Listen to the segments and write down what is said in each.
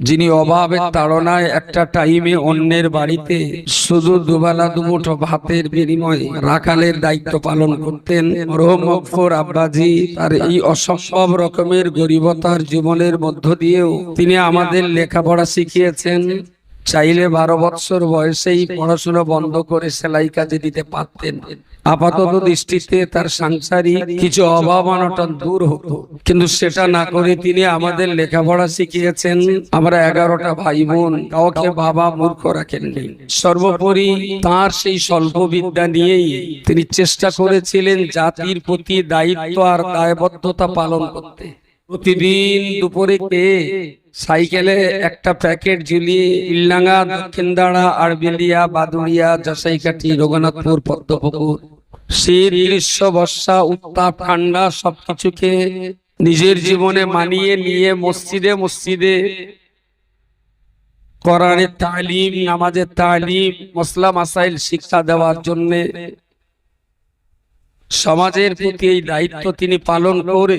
যিনি অভাবের তাড়নায় একটা টাইমে অন্যের বাড়িতে শুধু দুবেলা দুমুঠো ভাতের বিনিময়ে রাখালের দায়িত্ব পালন করতেন রহমফর আব্বাজি তার এই অসম্ভব রকমের গরিবতার জীবনের মধ্য দিয়েও তিনি আমাদের লেখাপড়া শিখিয়েছেন। চাইলে বারো বৎসর বয়সেই পড়াশোনা বন্ধ করে সেলাই কাজে দিতে পারতেন। আপাতত দৃষ্টিতে তার সাংসারিক কিছু অভাব অনটন দূর হতো। কিন্তু সেটা না করে তিনি আমাদের লেখাপড়া শিখিয়েছেন। আমরা এগারোটা ভাই বোন কাউকে বাবা মূর্খ রাখেননি। সর্বোপরি তার সেই স্বল্প বিদ্যা নিয়েই তিনি চেষ্টা করেছিলেন জাতির প্রতি দায়িত্ব আর দায়বদ্ধতা পালন করতে। প্রতিদিন দুপুরে খেয়ে সাইকেলে একটা প্যাকেট ঝুলিয়ে ইল্লাঙ্গা, দক্ষিণদাড়া, আরবেলিয়া, বাদুড়িয়া, জসাইকাঠি, রঘুনাথপুর, পদ্মপুকুর, শীত, গ্রীষ্ম, বর্ষা, উত্তাপ, ঠান্ডা সবকিছুকে নিজের জীবনে মানিয়ে নিয়ে মসজিদে মসজিদে কোরআনের তালিম, নামাজের তালিম, মসলা, মাসাইল, শিক্ষা দেওয়ার জন্য সমাজের প্রতি এই দায়িত্ব তিনি পালন করে।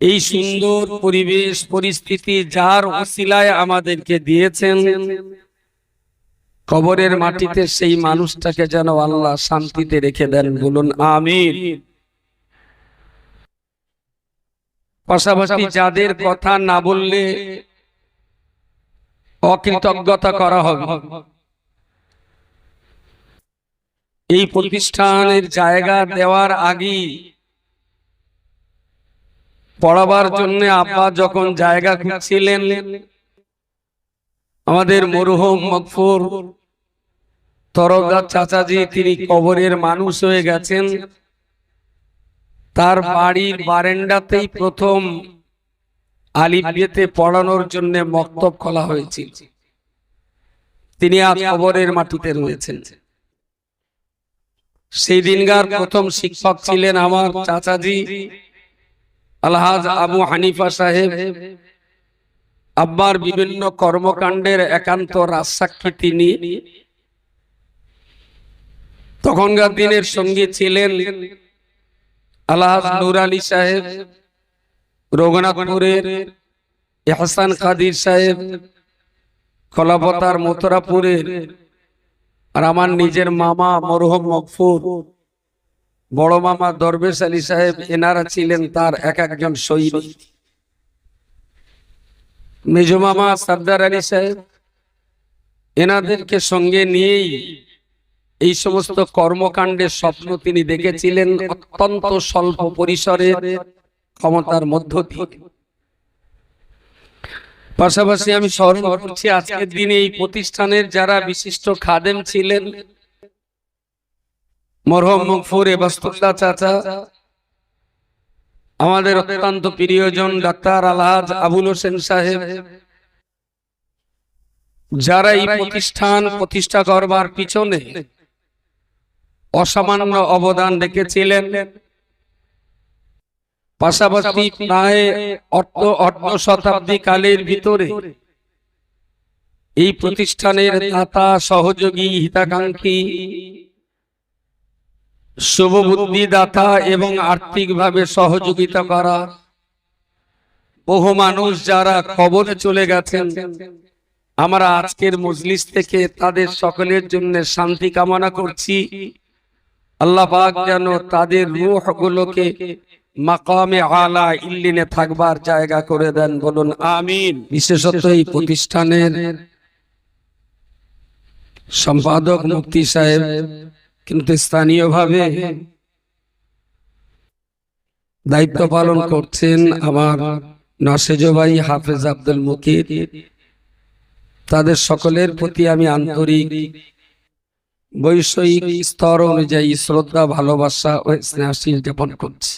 এই সুন্দর পরিবেশ, পরিস্থিতি যার ওসিলায় আমাদেরকে দিয়েছেন, কবরের মাটিতে সেই মানুষটাকে যেন আল্লাহ শান্তিতে রেখে দেন। বলুন, আমিন। পাশাপাশি যাদের কথা না বললে অকৃতজ্ঞতা করা হবে। এই প্রতিষ্ঠানের জায়গা দেওয়ার আগেই পড়াবার জন্য আব্বা যখন জায়গা খুঁজছিলেন, আমাদের মরহুম মকফুর তরফদার চাচাজি তিনি কবরের মানুষ হয়ে গেছেন। তার বাড়ির বারেন্ডাতেই প্রথম আলিবিয়েতে পড়ানোর জন্য মক্তব খোলা হয়েছিল। তিনি আজ কবরের মাটিতে রয়েছেন। সেই দিনকার প্রথম শিক্ষক ছিলেন আমার চাচাজি। আলহাজ আবু হানিফা সাহেব আব্বার বিভিন্ন কর্মকাণ্ডের একান্ত রাজসাক্ষী তিনি। তখনকার দিনের সঙ্গী ছিলেন আলহাজ নুর আলী সাহেব, রঘুনাথপুরের এহসান কাদির সাহেব, কলাপতার মথুরাপুরের আর আমার নিজের মামা মরহম মকফুর। বড় মামা দরবেশ আলী সাহেব এনারা ছিলেন তার এক একজন সৈনিক মেজ মামা সর্দার আলী সাহেব এনাদেরকে সঙ্গে নিয়েই এই সমস্ত কর্মকাণ্ডের স্বপ্ন তিনি দেখেছিলেন অত্যন্ত স্বল্প পরিসরে ক্ষমতার মধ্য দিয়ে। পাশাপাশি আমি স্মরণ করছি, আজকের দিনে এই প্রতিষ্ঠানের যারা বিশিষ্ট খাদেম ছিলেন মরহম মকফুর এবাস্তুল্লাহ চাচা। আমাদের অত্যন্ত প্রিয়জন ডাক্তার আলহাজ আবুল হোসেন সাহেব। যারা এই প্রতিষ্ঠান প্রতিষ্ঠা করবার পিছনে অসামান্য অবদান রেখেছিলেন। পাশাপাশি প্রায় অর্ধ অর্ধ শতাব্দী কালের ভিতরে এই প্রতিষ্ঠানের দাতা সহযোগী হিতাকাঙ্ক্ষী শুভবুদ্ধি দাতা এবং আর্থিকভাবে সহযোগিতা করা। বহু মানুষ যারা খবরে চলে গেছেন, আমরা আজকের মজলিস থেকে তাদের সকলের জন্য শান্তি কামনা করছি। আল্লাহ পাক যেন তাদের রূহ গুলোকে মাকামে আলা ইল্লিনে থাকবার জায়গা করে দেন, বলুন আমিন। বিশেষত এই প্রতিষ্ঠানের সম্পাদক মুক্তি সাহেব কিন্তু স্থানীয়ভাবে দায়িত্ব পালন করছেন আমার ভাই হাফেজ আব্দুল মুকির তাদের সকলের প্রতি আমি আন্তরিক বৈষয়িক স্তর অনুযায়ী শ্রদ্ধা, ভালোবাসা ও স্নেহাশীল জ্ঞাপন করছি।